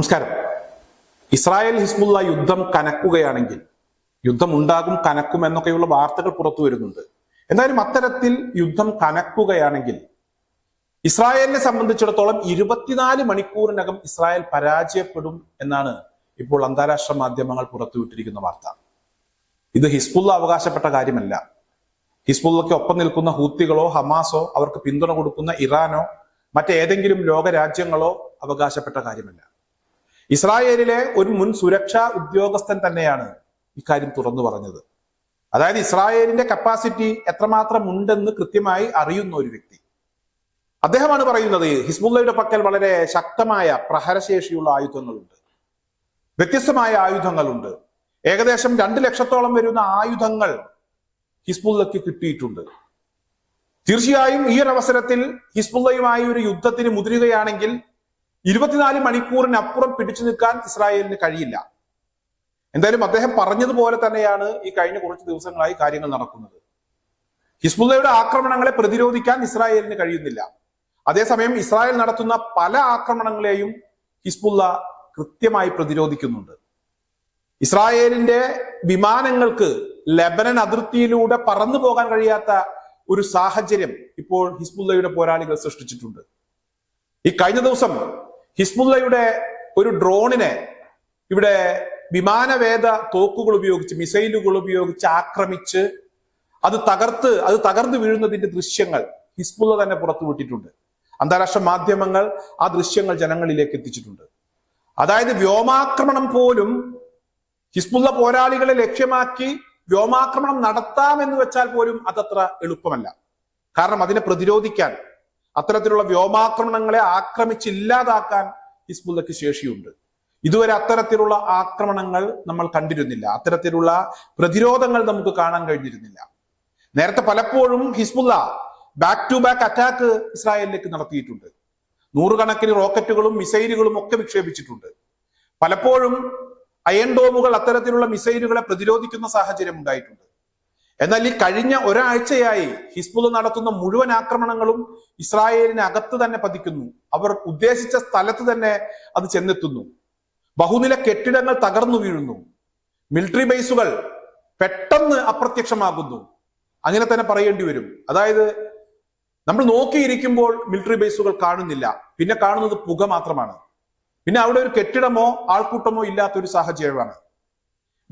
നമസ്കാരം. Israel Hezbollah യുദ്ധം കനക്കുകയാണെങ്കിൽ യുദ്ധം ഉണ്ടാകും കനക്കും എന്നൊക്കെയുള്ള വാർത്തകൾ പുറത്തു വരുന്നുണ്ട്. എന്തായാലും അത്തരത്തിൽ യുദ്ധം കനക്കുകയാണെങ്കിൽ ഇസ്രായേലിനെ സംബന്ധിച്ചിടത്തോളം ഇരുപത്തിനാല് മണിക്കൂറിനകം ഇസ്രായേൽ പരാജയപ്പെടും എന്നാണ് ഇപ്പോൾ അന്താരാഷ്ട്ര മാധ്യമങ്ങൾ പുറത്തുവിട്ടിരിക്കുന്ന വാർത്ത. ഇത് ഹിസ്ബുള്ള അവകാശപ്പെട്ട കാര്യമല്ല. ഹിസ്ബുള്ളയ്ക്ക് ഒപ്പം നിൽക്കുന്ന ഹൂത്തികളോ ഹമാസോ അവർക്ക് പിന്തുണ കൊടുക്കുന്ന ഇറാനോ മറ്റേതെങ്കിലും ലോകരാജ്യങ്ങളോ അവകാശപ്പെട്ട കാര്യമല്ല. ഇസ്രായേലിലെ ഒരു മുൻ സുരക്ഷാ ഉദ്യോഗസ്ഥൻ തന്നെയാണ് ഇക്കാര്യം തുറന്നു പറഞ്ഞത്. അതായത് ഇസ്രായേലിന്റെ കപ്പാസിറ്റി എത്രമാത്രം ഉണ്ടെന്ന് കൃത്യമായി അറിയുന്ന ഒരു വ്യക്തി. അദ്ദേഹമാണ് പറയുന്നത് ഹിസ്ബുല്ലയുടെ പക്കൽ വളരെ ശക്തമായ പ്രഹരശേഷിയുള്ള ആയുധങ്ങളുണ്ട്. വ്യത്യസ്തമായ ആയുധങ്ങളുണ്ട്. ഏകദേശം രണ്ട് ലക്ഷത്തോളം വരുന്ന ആയുധങ്ങൾ ഹിസ്ബുല്ലയ്ക്ക് കിട്ടിയിട്ടുണ്ട്. തീർച്ചയായും ഈ ഒരു അവസരത്തിൽ ഹിസ്ബുള്ളയുമായി ഒരു യുദ്ധത്തിന് മുതിരുകയാണെങ്കിൽ ഇരുപത്തിനാല് മണിക്കൂറിനപ്പുറം പിടിച്ചു നിൽക്കാൻ ഇസ്രായേലിന് കഴിയില്ല. എന്തായാലും അദ്ദേഹം പറഞ്ഞതുപോലെ തന്നെയാണ് ഈ കഴിഞ്ഞ കുറച്ച് ദിവസങ്ങളായി കാര്യങ്ങൾ നടക്കുന്നത്. ഹിസ്ബുള്ളയുടെ ആക്രമണങ്ങളെ പ്രതിരോധിക്കാൻ ഇസ്രായേലിന് കഴിയുന്നില്ല. അതേസമയം ഇസ്രായേൽ നടത്തുന്ന പല ആക്രമണങ്ങളെയും ഹിസ്ബുള്ള കൃത്യമായി പ്രതിരോധിക്കുന്നുണ്ട്. ഇസ്രായേലിന്റെ വിമാനങ്ങൾക്ക് ലബനൻ അതിർത്തിയിലൂടെ പറന്നു പോകാൻ കഴിയാത്ത ഒരു സാഹചര്യം ഇപ്പോൾ ഹിസ്ബുള്ളയുടെ പോരാളികൾ സൃഷ്ടിച്ചിട്ടുണ്ട്. ഈ കഴിഞ്ഞ ദിവസം ഹിസ്ബുള്ളയുടെ ഒരു ഡ്രോണിനെ ഇവിടെ വിമാനവേദ തോക്കുകൾ ഉപയോഗിച്ച് മിസൈലുകൾ ഉപയോഗിച്ച് ആക്രമിച്ച് അത് തകർത്ത് അത് തകർന്നു വീഴുന്നതിന്റെ ദൃശ്യങ്ങൾ ഹിസ്ബുള്ള തന്നെ പുറത്തുവിട്ടിട്ടുണ്ട് അന്താരാഷ്ട്ര മാധ്യമങ്ങൾ ആ ദൃശ്യങ്ങൾ ജനങ്ങളിലേക്ക് എത്തിച്ചിട്ടുണ്ട്. അതായത് വ്യോമാക്രമണം പോലും ഹിസ്ബുള്ള പോരാളികളെ ലക്ഷ്യമാക്കി വ്യോമാക്രമണം നടത്താമെന്ന് വെച്ചാൽ പോലും അതത്ര എളുപ്പമല്ല. കാരണം അതിനെ പ്രതിരോധിക്കാൻ അത്തരത്തിലുള്ള വ്യോമാക്രമണങ്ങളെ ആക്രമിച്ചില്ലാതാക്കാൻ ഹിസ്ബുള്ളക്ക് ശേഷിയുണ്ട്. ഇതുവരെ അത്തരത്തിലുള്ള ആക്രമണങ്ങൾ നമ്മൾ കണ്ടിരുന്നില്ല. അത്തരത്തിലുള്ള പ്രതിരോധങ്ങൾ നമുക്ക് കാണാൻ കഴിഞ്ഞിരുന്നില്ല. നേരത്തെ പലപ്പോഴും Hezbollah back to back attack ഇസ്രായേലിലേക്ക് നടത്തിയിട്ടുണ്ട്. നൂറുകണക്കിന് റോക്കറ്റുകളും മിസൈലുകളും ഒക്കെ വിക്ഷേപിച്ചിട്ടുണ്ട്. പലപ്പോഴും അയൺ ഡോമുകൾ അത്തരത്തിലുള്ള മിസൈലുകളെ പ്രതിരോധിക്കുന്ന സാഹചര്യം ഉണ്ടായിട്ടുണ്ട്. എന്നാൽ ഈ കഴിഞ്ഞ ഒരാഴ്ചയായി ഹിസ്ബുൾ നടത്തുന്ന മുഴുവൻ ആക്രമണങ്ങളും ഇസ്രായേലിന് അകത്ത് തന്നെ പതിക്കുന്നു. അവർ ഉദ്ദേശിച്ച സ്ഥലത്ത് തന്നെ അത് ചെന്നെത്തുന്നു. ബഹുനില കെട്ടിടങ്ങൾ തകർന്നു വീഴുന്നു. മിലിറ്ററി ബേസുകൾ പെട്ടെന്ന് അപ്രത്യക്ഷമാകുന്നു. അങ്ങനെ തന്നെ പറയേണ്ടി വരും. അതായത് നമ്മൾ നോക്കിയിരിക്കുമ്പോൾ മിലിറ്ററി ബേസുകൾ കാണുന്നില്ല. പിന്നെ കാണുന്നത് പുക മാത്രമാണ്. പിന്നെ അവിടെ ഒരു കെട്ടിടമോ ആൾക്കൂട്ടമോ ഇല്ലാത്ത ഒരു സാഹചര്യമാണ്.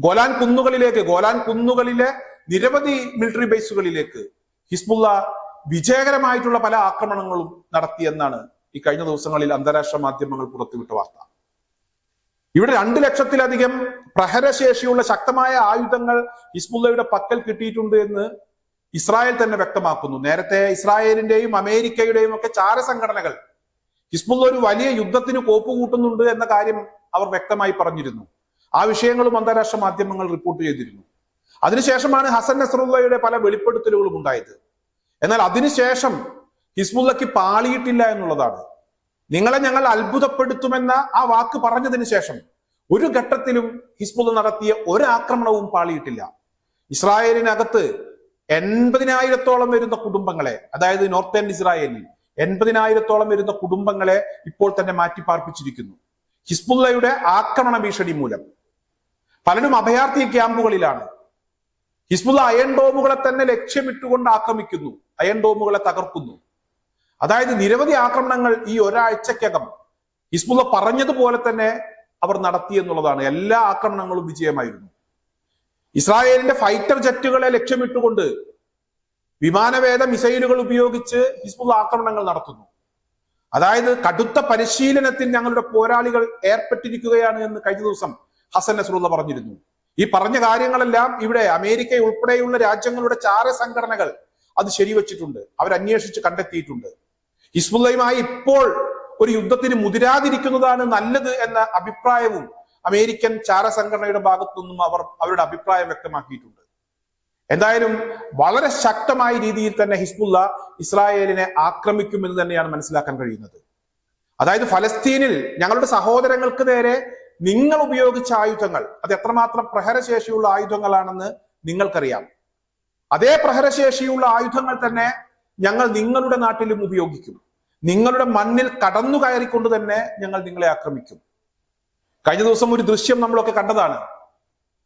ഗോലാൻ കുന്നുകളിലേക്ക് ഗോലാൻ കുന്നുകളിലെ നിരവധി മിലിറ്ററി ബേസുകളിലേക്ക് ഹിസ്ബുള്ള വിജയകരമായിട്ടുള്ള പല ആക്രമണങ്ങളും നടത്തിയെന്നാണ് ഈ കഴിഞ്ഞ ദിവസങ്ങളിൽ അന്താരാഷ്ട്ര മാധ്യമങ്ങൾ പുറത്തുവിട്ട വാർത്ത. ഇവിടെ രണ്ട് ലക്ഷത്തിലധികം പ്രഹരശേഷിയുള്ള ശക്തമായ ആയുധങ്ങൾ ഹിസ്ബുള്ളയുടെ പക്കൽ കിട്ടിയിട്ടുണ്ട് എന്ന് ഇസ്രായേൽ തന്നെ വ്യക്തമാക്കുന്നു. നേരത്തെ ഇസ്രായേലിന്റെയും അമേരിക്കയുടെയും ഒക്കെ ചാര സംഘടനകൾ ഹിസ്ബുള്ള ഒരു വലിയ യുദ്ധത്തിന് കോപ്പ് കൂട്ടുന്നുണ്ട് എന്ന കാര്യം അവർ വ്യക്തമായി പറഞ്ഞിരുന്നു. ആ വിഷയങ്ങളും അന്താരാഷ്ട്ര മാധ്യമങ്ങൾ റിപ്പോർട്ട് ചെയ്തിരുന്നു. അതിനുശേഷമാണ് ഹസൻ നസറുള്ളയുടെ പല വെളിപ്പെടുത്തലുകളും ഉണ്ടായത്. എന്നാൽ അതിനുശേഷം ഹിസ്ബുള്ളക്ക് പാളിയിട്ടില്ല എന്നുള്ളതാണ്. നിങ്ങളെ ഞങ്ങൾ അത്ഭുതപ്പെടുത്തുമെന്ന ആ വാക്ക് പറഞ്ഞതിന് ശേഷം ഒരു ഘട്ടത്തിലും ഹിസ്ബുള്ള നടത്തിയ ഒരു ആക്രമണവും പാളിയിട്ടില്ല. ഇസ്രായേലിനകത്ത് എൺപതിനായിരത്തോളം വരുന്ന കുടുംബങ്ങളെ അതായത് നോർത്തേൺ ഇസ്രായേലിൽ എൺപതിനായിരത്തോളം വരുന്ന കുടുംബങ്ങളെ ഇപ്പോൾ തന്നെ മാറ്റി പാർപ്പിച്ചിരിക്കുന്നു. ഹിസ്ബുള്ളയുടെ ആക്രമണ ഭീഷണി മൂലം. പലരും അഭയാർത്ഥി ക്യാമ്പുകളിലാണ്. ഹിസ്ബുള്ള അയൺ ഡോമുകളെ തന്നെ ലക്ഷ്യമിട്ടുകൊണ്ട് ആക്രമിക്കുന്നു അയൺ ഡോമുകളെ തകർക്കുന്നു. അതായത് നിരവധി ആക്രമണങ്ങൾ ഈ ഒരാഴ്ചക്കകം ഹിസ്ബുള്ള പറഞ്ഞതുപോലെ തന്നെ അവർ നടത്തി എന്നുള്ളതാണ്. എല്ലാ ആക്രമണങ്ങളും വിജയമായിരുന്നു. ഇസ്രായേലിന്റെ ഫൈറ്റർ ജെറ്റുകളെ ലക്ഷ്യമിട്ടുകൊണ്ട് വിമാനവേദ മിസൈലുകൾ ഉപയോഗിച്ച് ഹിസ്ബുള്ള ആക്രമണങ്ങൾ നടത്തുന്നു. അതായത് കടുത്ത പരിശീലനത്തിൽ ഞങ്ങളുടെ പോരാളികൾ ഏർപ്പെട്ടിരിക്കുകയാണ് എന്ന് കഴിഞ്ഞ ദിവസം ഹസൻ നസറുള്ള പറഞ്ഞിരുന്നു. ഈ പറഞ്ഞ കാര്യങ്ങളെല്ലാം ഇവിടെ അമേരിക്ക ഉൾപ്പെടെയുള്ള രാജ്യങ്ങളുടെ ചാര സംഘടനകൾ അത് ശരിവച്ചിട്ടുണ്ട്. അവരന്വേഷിച്ച് കണ്ടെത്തിയിട്ടുണ്ട്. ഹിസ്ബുല്ലയുമായി ഇപ്പോൾ ഒരു യുദ്ധത്തിന് മുതിരാതിരിക്കുന്നതാണ് നല്ലത് എന്ന അഭിപ്രായവും അമേരിക്കൻ ചാര സംഘടനയുടെ ഭാഗത്തുനിന്നും അവർ അവരുടെ അഭിപ്രായം വ്യക്തമാക്കിയിട്ടുണ്ട്. എന്തായാലും വളരെ ശക്തമായ രീതിയിൽ തന്നെ ഹിസ്ബുള്ള ഇസ്രായേലിനെ ആക്രമിക്കുമെന്ന് തന്നെയാണ് മനസ്സിലാക്കാൻ കഴിയുന്നത്. അതായത് ഫലസ്തീനിൽ ഞങ്ങളുടെ സഹോദരങ്ങൾക്ക് നേരെ നിങ്ങൾ ഉപയോഗിച്ച ആയുധങ്ങൾ അത് എത്രമാത്രം പ്രഹരശേഷിയുള്ള ആയുധങ്ങളാണെന്ന് നിങ്ങൾക്കറിയാം. അതേ പ്രഹരശേഷിയുള്ള ആയുധങ്ങൾ തന്നെ ഞങ്ങൾ നിങ്ങളുടെ നാട്ടിലും ഉപയോഗിക്കും. നിങ്ങളുടെ മണ്ണിൽ കടന്നു കയറിക്കൊണ്ട് തന്നെ ഞങ്ങൾ നിങ്ങളെ ആക്രമിക്കും. കഴിഞ്ഞ ദിവസം ഒരു ദൃശ്യം നമ്മളൊക്കെ കണ്ടതാണ്.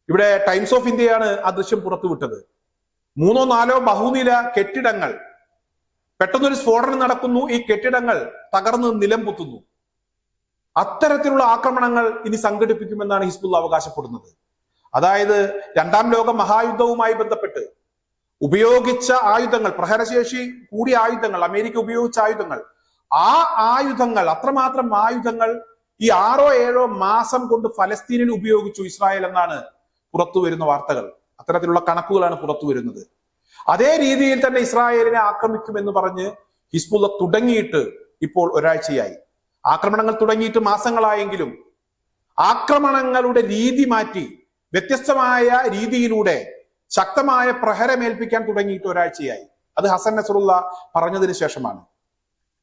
ഇവിടെ ടൈംസ് ഓഫ് ഇന്ത്യയാണ് ആ ദൃശ്യം പുറത്തുവിട്ടത്. മൂന്നോ നാലോ ബഹുനില കെട്ടിടങ്ങൾ. പെട്ടെന്നൊരു സ്ഫോടനം നടക്കുന്നു. ഈ കെട്ടിടങ്ങൾ തകർന്ന് നിലം പൊത്തുന്നു. അത്തരത്തിലുള്ള ആക്രമണങ്ങൾ ഇനി സംഘടിപ്പിക്കുമെന്നാണ് ഹിസ്ബുള്ള അവകാശപ്പെടുന്നത്. അതായത് രണ്ടാം ലോക മഹായുദ്ധവുമായി ബന്ധപ്പെട്ട് ഉപയോഗിച്ച ആയുധങ്ങൾ പ്രഹരശേഷി കൂടിയ ആയുധങ്ങൾ അമേരിക്ക ഉപയോഗിച്ച ആയുധങ്ങൾ ആ ആയുധങ്ങൾ അത്രമാത്രം ആയുധങ്ങൾ ഈ ആറോ ഏഴോ മാസം കൊണ്ട് ഫലസ്തീനിൽ ഉപയോഗിച്ചു ഇസ്രായേൽ എന്നാണ് പുറത്തു വരുന്ന വാർത്തകൾ. അത്തരത്തിലുള്ള കണക്കുകളാണ് പുറത്തു വരുന്നത്. അതേ രീതിയിൽ തന്നെ ഇസ്രായേലിനെ ആക്രമിക്കുമെന്ന് പറഞ്ഞ് ഹിസ്ബുള്ള തുടങ്ങിയിട്ട് ഇപ്പോൾ ഒരാഴ്ചയായി. ആക്രമണങ്ങൾ തുടങ്ങിയിട്ട് മാസങ്ങളായെങ്കിലും ആക്രമണങ്ങളുടെ രീതി മാറ്റി വ്യത്യസ്തമായ രീതിയിലൂടെ ശക്തമായ പ്രഹരമേൽപ്പിക്കാൻ തുടങ്ങിയിട്ട് ഒരാഴ്ചയായി. അത് ഹസൻ നസറുള്ള പറഞ്ഞതിന് ശേഷമാണ്.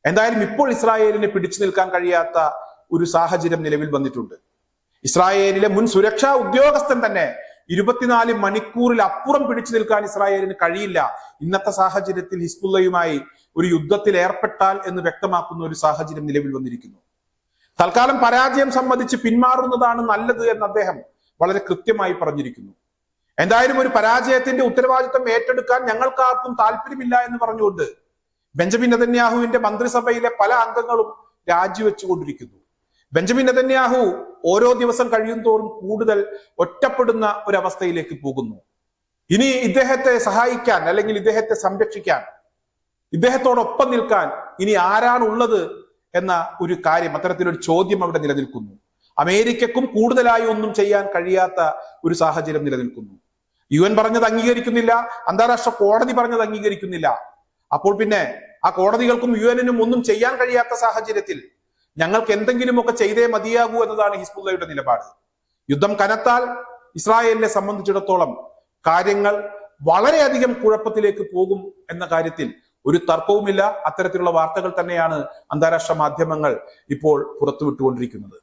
എന്തായാലും ഇപ്പോൾ ഇസ്രായേലിനെ പിടിച്ചു നിൽക്കാൻ കഴിയാത്ത ഒരു സാഹചര്യം നിലവിൽ വന്നിട്ടുണ്ട്. ഇസ്രായേലിലെ മുൻ സുരക്ഷാ ഉദ്യോഗസ്ഥൻ തന്നെ ഇരുപത്തിനാല് മണിക്കൂറിൽ അപ്പുറം പിടിച്ചു നിൽക്കാൻ ഇസ്രായേലിന് കഴിയില്ല. ഇന്നത്തെ സാഹചര്യത്തിൽ ഹിസ്ബുല്ലയുമായി ഒരു യുദ്ധത്തിൽ ഏർപ്പെട്ടാൽ എന്ന് വ്യക്തമാക്കുന്ന ഒരു സാഹചര്യം നിലവിൽ വന്നിരിക്കുന്നു. തൽക്കാലം പരാജയം സംബന്ധിച്ച് പിന്മാറുന്നതാണ് നല്ലത് എന്ന് അദ്ദേഹം വളരെ കൃത്യമായി പറഞ്ഞിരിക്കുന്നു. എന്തായാലും ഒരു പരാജയത്തിന്റെ ഉത്തരവാദിത്വം ഏറ്റെടുക്കാൻ ഞങ്ങൾക്കാർക്കും താല്പര്യമില്ല എന്ന് പറഞ്ഞുകൊണ്ട് ബെഞ്ചമിൻ നെതന്യാഹുവിന്റെ മന്ത്രിസഭയിലെ പല അംഗങ്ങളും രാജിവെച്ചുകൊണ്ടിരിക്കുന്നു. ബെഞ്ചമിൻ നെതന്യാഹു ഓരോ ദിവസം കഴിയും തോറും കൂടുതൽ ഒറ്റപ്പെടുന്ന ഒരവസ്ഥയിലേക്ക് പോകുന്നു. ഇനി ഇദ്ദേഹത്തെ സഹായിക്കാൻ അല്ലെങ്കിൽ ഇദ്ദേഹത്തെ സംരക്ഷിക്കാൻ ഇദ്ദേഹത്തോടൊപ്പം നിൽക്കാൻ ഇനി ആരാണുള്ളത് എന്ന ഒരു കാര്യം അത്തരത്തിലൊരു ചോദ്യം അവിടെ നിലനിൽക്കുന്നു. അമേരിക്കക്കും കൂടുതലായി ഒന്നും ചെയ്യാൻ കഴിയാത്ത ഒരു സാഹചര്യം നിലനിൽക്കുന്നു. യു എൻ പറഞ്ഞത് അംഗീകരിക്കുന്നില്ല അന്താരാഷ്ട്ര കോടതി പറഞ്ഞത് അംഗീകരിക്കുന്നില്ല. അപ്പോൾ പിന്നെ ആ കോടതികൾക്കും യു എനും ഒന്നും ചെയ്യാൻ കഴിയാത്ത സാഹചര്യത്തിൽ ഞങ്ങൾക്ക് എന്തെങ്കിലുമൊക്കെ ചെയ്തേ മതിയാകൂ എന്നതാണ് ഹിസ്ബുല്ലയുടെ നിലപാട്. യുദ്ധം കനത്താൽ ഇസ്രായേലിനെ സംബന്ധിച്ചിടത്തോളം കാര്യങ്ങൾ വളരെയധികം കുഴപ്പത്തിലേക്ക് പോകും എന്ന കാര്യത്തിൽ ഒരു തർക്കവുമില്ല. അത്തരത്തിലുള്ള വാർത്തകൾ തന്നെയാണ് അന്താരാഷ്ട്ര മാധ്യമങ്ങൾ ഇപ്പോൾ പുറത്തുവിട്ടുകൊണ്ടിരിക്കുന്നത്.